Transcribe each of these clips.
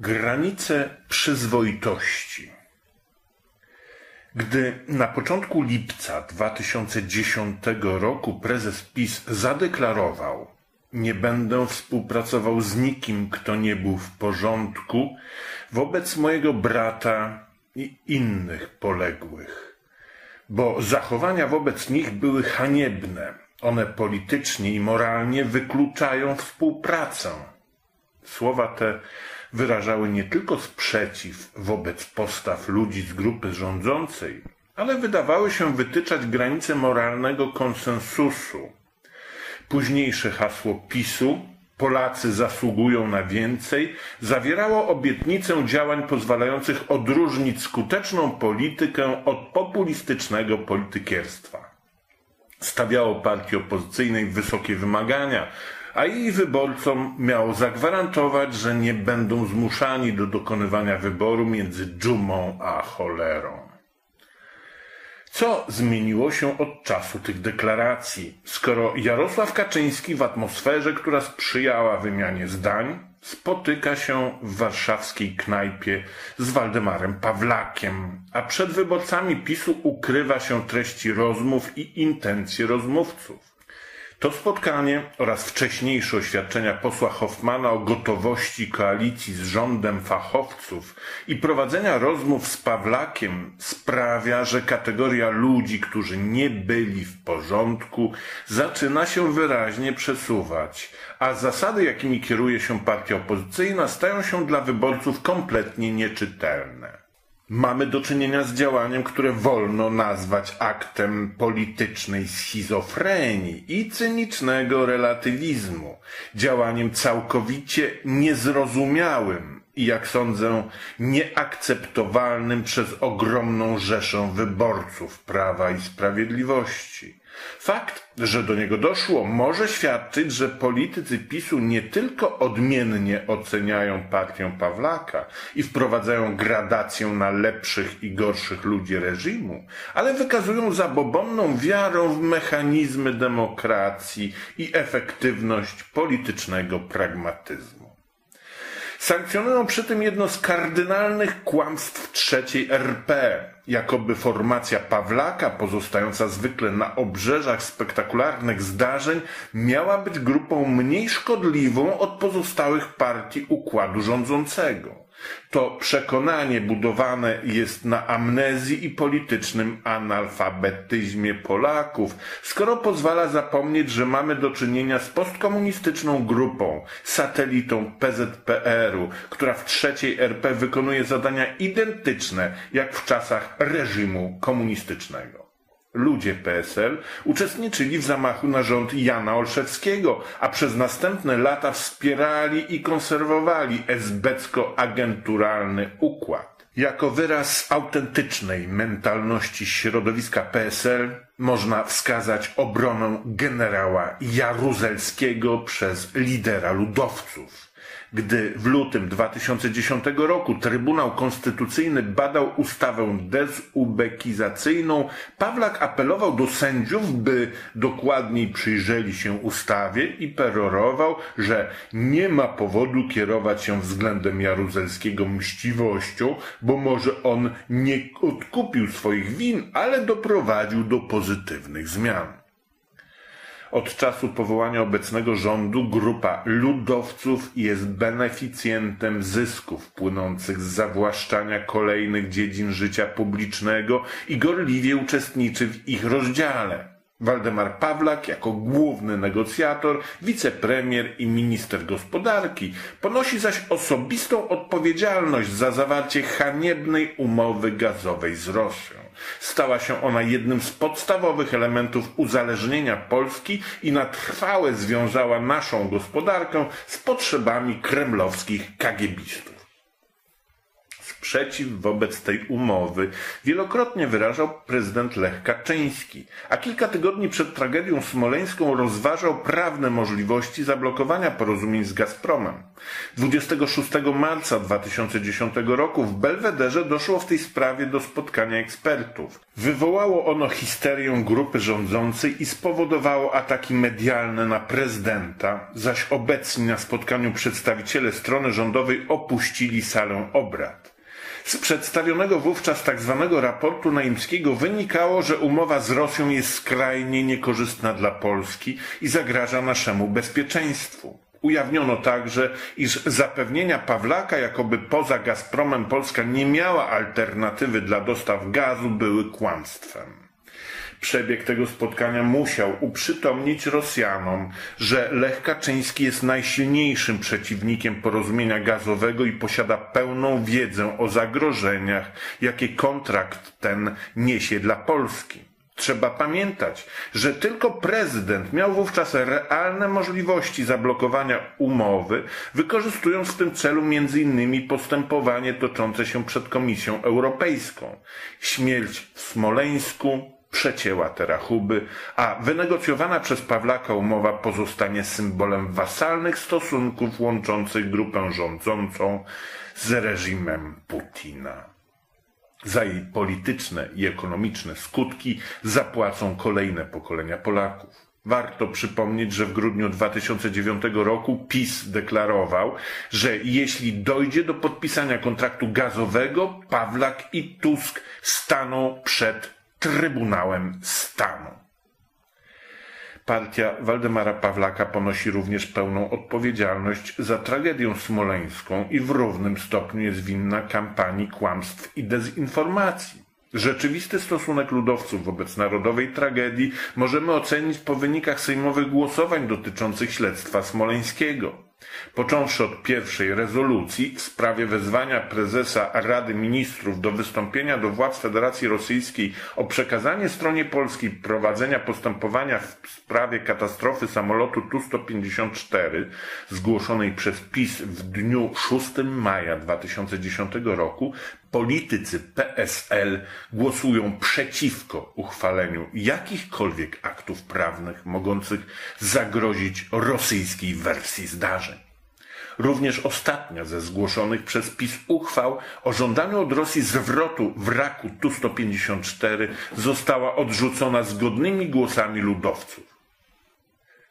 Granice przyzwoitości. Gdy na początku lipca 2010 roku prezes PiS zadeklarował, nie będę współpracował z nikim, kto nie był w porządku, wobec mojego brata i innych poległych, bo zachowania wobec nich były haniebne. One politycznie i moralnie wykluczają współpracę. Słowa te wyrażały nie tylko sprzeciw wobec postaw ludzi z grupy rządzącej, ale wydawały się wytyczać granice moralnego konsensusu. Późniejsze hasło PiSu Polacy zasługują na więcej, zawierało obietnicę działań pozwalających odróżnić skuteczną politykę od populistycznego politykierstwa. Stawiało partii opozycyjnej wysokie wymagania, a jej wyborcom miało zagwarantować, że nie będą zmuszani do dokonywania wyboru między dżumą a cholerą. Co zmieniło się od czasu tych deklaracji, skoro Jarosław Kaczyński w atmosferze, która sprzyjała wymianie zdań, spotyka się w warszawskiej knajpie z Waldemarem Pawlakiem, a przed wyborcami PiSu ukrywa się treści rozmów i intencje rozmówców? To spotkanie oraz wcześniejsze oświadczenia posła Hoffmana o gotowości koalicji z rządem fachowców i prowadzenia rozmów z Pawlakiem sprawia, że kategoria ludzi, którzy nie byli w porządku, zaczyna się wyraźnie przesuwać, a zasady, jakimi kieruje się partia opozycyjna, stają się dla wyborców kompletnie nieczytelne. Mamy do czynienia z działaniem, które wolno nazwać aktem politycznej schizofrenii i cynicznego relatywizmu, działaniem całkowicie niezrozumiałym i, jak sądzę, nieakceptowalnym przez ogromną rzeszę wyborców Prawa i Sprawiedliwości. Fakt, że do niego doszło, może świadczyć, że politycy PiSu nie tylko odmiennie oceniają partię Pawlaka i wprowadzają gradację na lepszych i gorszych ludzi reżimu, ale wykazują zabobonną wiarę w mechanizmy demokracji i efektywność politycznego pragmatyzmu. Sankcjonują przy tym jedno z kardynalnych kłamstw trzeciej RP, jakoby formacja Pawlaka, pozostająca zwykle na obrzeżach spektakularnych zdarzeń, miała być grupą mniej szkodliwą od pozostałych partii układu rządzącego. To przekonanie budowane jest na amnezji i politycznym analfabetyzmie Polaków, skoro pozwala zapomnieć, że mamy do czynienia z postkomunistyczną grupą, satelitą PZPR-u, która w trzeciej RP wykonuje zadania identyczne jak w czasach reżimu komunistycznego. Ludzie PSL uczestniczyli w zamachu na rząd Jana Olszewskiego, a przez następne lata wspierali i konserwowali esbecko-agenturalny układ. Jako wyraz autentycznej mentalności środowiska PSL można wskazać obronę generała Jaruzelskiego przez lidera ludowców. Gdy w lutym 2010 roku Trybunał Konstytucyjny badał ustawę dezubekizacyjną, Pawlak apelował do sędziów, by dokładniej przyjrzeli się ustawie i perorował, że nie ma powodu kierować się względem Jaruzelskiego mściwością, bo może on nie odkupił swoich win, ale doprowadził do pozytywnych zmian. Od czasu powołania obecnego rządu grupa ludowców jest beneficjentem zysków płynących z zawłaszczania kolejnych dziedzin życia publicznego i gorliwie uczestniczy w ich rozdziale. Waldemar Pawlak jako główny negocjator, wicepremier i minister gospodarki ponosi zaś osobistą odpowiedzialność za zawarcie haniebnej umowy gazowej z Rosją. Stała się ona jednym z podstawowych elementów uzależnienia Polski i na trwałe związała naszą gospodarkę z potrzebami kremlowskich kagiebistów sprzeciw wobec tej umowy wielokrotnie wyrażał prezydent Lech Kaczyński, a kilka tygodni przed tragedią smoleńską rozważał prawne możliwości zablokowania porozumień z Gazpromem. 26 marca 2010 roku w Belwederze doszło w tej sprawie do spotkania ekspertów. Wywołało ono histerię grupy rządzącej i spowodowało ataki medialne na prezydenta, zaś obecni na spotkaniu przedstawiciele strony rządowej opuścili salę obrad. Z przedstawionego wówczas tzw. Tak raportu naimskiego wynikało, że umowa z Rosją jest skrajnie niekorzystna dla Polski i zagraża naszemu bezpieczeństwu. Ujawniono także, iż zapewnienia Pawlaka, jakoby poza Gazpromem Polska nie miała alternatywy dla dostaw gazu, były kłamstwem. Przebieg tego spotkania musiał uprzytomnić Rosjanom, że Lech Kaczyński jest najsilniejszym przeciwnikiem porozumienia gazowego i posiada pełną wiedzę o zagrożeniach, jakie kontrakt ten niesie dla Polski. Trzeba pamiętać, że tylko prezydent miał wówczas realne możliwości zablokowania umowy, wykorzystując w tym celu innymi postępowanie toczące się przed Komisją Europejską. Śmierć w Smoleńsku przecięła te rachuby, a wynegocjowana przez Pawlaka umowa pozostanie symbolem wasalnych stosunków łączących grupę rządzącą z reżimem Putina. Za jej polityczne i ekonomiczne skutki zapłacą kolejne pokolenia Polaków. Warto przypomnieć, że w grudniu 2009 roku PiS deklarował, że jeśli dojdzie do podpisania kontraktu gazowego, Pawlak i Tusk staną przed Trybunałem Stanu. Partia Waldemara Pawlaka ponosi również pełną odpowiedzialność za tragedię smoleńską i w równym stopniu jest winna kampanii kłamstw i dezinformacji. Rzeczywisty stosunek ludowców wobec narodowej tragedii możemy ocenić po wynikach sejmowych głosowań dotyczących śledztwa smoleńskiego. Począwszy od pierwszej rezolucji w sprawie wezwania prezesa Rady Ministrów do wystąpienia do władz Federacji Rosyjskiej o przekazanie stronie polskiej prowadzenia postępowania w sprawie katastrofy samolotu Tu-154 zgłoszonej przez PiS w dniu 6 maja 2010 roku, politycy PSL głosują przeciwko uchwaleniu jakichkolwiek aktów prawnych mogących zagrozić rosyjskiej wersji zdarzeń. Również ostatnia ze zgłoszonych przez PiS uchwał o żądaniu od Rosji zwrotu wraku Tu-154 została odrzucona zgodnymi głosami ludowców.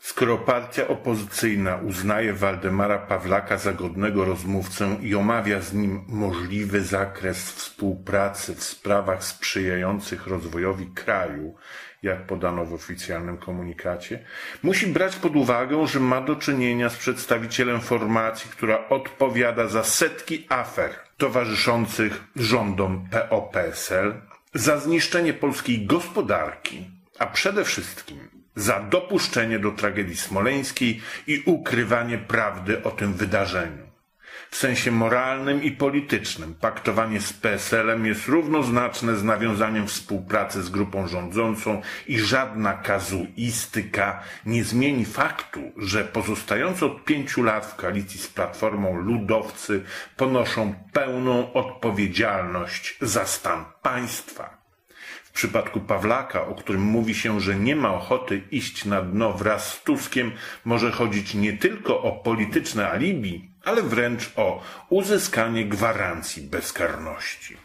Skoro partia opozycyjna uznaje Waldemara Pawlaka za godnego rozmówcę i omawia z nim możliwy zakres współpracy w sprawach sprzyjających rozwojowi kraju, jak podano w oficjalnym komunikacie, musi brać pod uwagę, że ma do czynienia z przedstawicielem formacji, która odpowiada za setki afer towarzyszących rządom PO-PSL, za zniszczenie polskiej gospodarki, a przede wszystkim za dopuszczenie do tragedii smoleńskiej i ukrywanie prawdy o tym wydarzeniu. W sensie moralnym i politycznym paktowanie z PSL-em jest równoznaczne z nawiązaniem współpracy z grupą rządzącą i żadna kazuistyka nie zmieni faktu, że pozostający od pięciu lat w koalicji z Platformą ludowcy ponoszą pełną odpowiedzialność za stan państwa. W przypadku Pawlaka, o którym mówi się, że nie ma ochoty iść na dno wraz z Tuskiem, może chodzić nie tylko o polityczne alibi, ale wręcz o uzyskanie gwarancji bezkarności.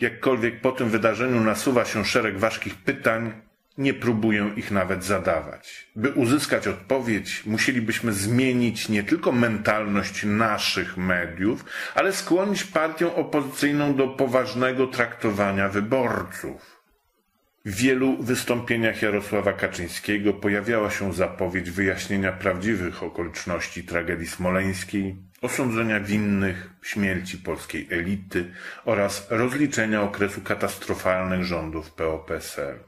Jakkolwiek po tym wydarzeniu nasuwa się szereg ważkich pytań, nie próbuję ich nawet zadawać. By uzyskać odpowiedź, musielibyśmy zmienić nie tylko mentalność naszych mediów, ale skłonić partię opozycyjną do poważnego traktowania wyborców. W wielu wystąpieniach Jarosława Kaczyńskiego pojawiała się zapowiedź wyjaśnienia prawdziwych okoliczności tragedii smoleńskiej, osądzenia winnych śmierci polskiej elity oraz rozliczenia okresu katastrofalnych rządów PO-PSL.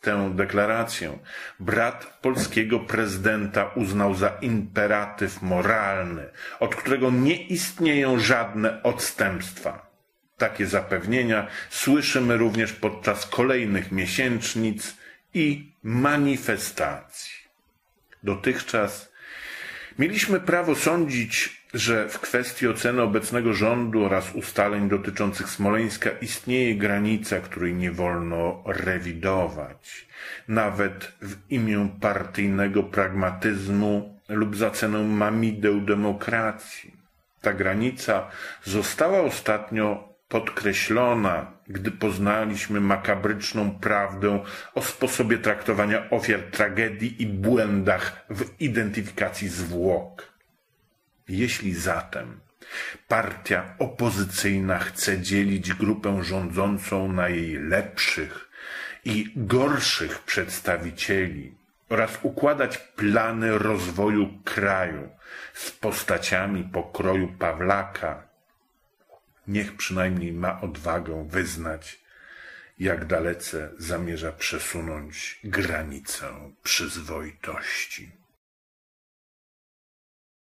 Tę deklarację brat polskiego prezydenta uznał za imperatyw moralny, od którego nie istnieją żadne odstępstwa. Takie zapewnienia słyszymy również podczas kolejnych miesięcznic i manifestacji. Dotychczas Mieliśmy prawo sądzić, że w kwestii oceny obecnego rządu oraz ustaleń dotyczących Smoleńska istnieje granica, której nie wolno rewidować, nawet w imię partyjnego pragmatyzmu lub za cenę mamideł demokracji. Ta granica została ostatnio podkreślona, gdy poznaliśmy makabryczną prawdę o sposobie traktowania ofiar tragedii i błędach w identyfikacji zwłok. Jeśli zatem partia opozycyjna chce dzielić grupę rządzącą na jej lepszych i gorszych przedstawicieli oraz układać plany rozwoju kraju z postaciami pokroju Pawlaka, niech przynajmniej ma odwagę wyznać, jak dalece zamierza przesunąć granicę przyzwoitości.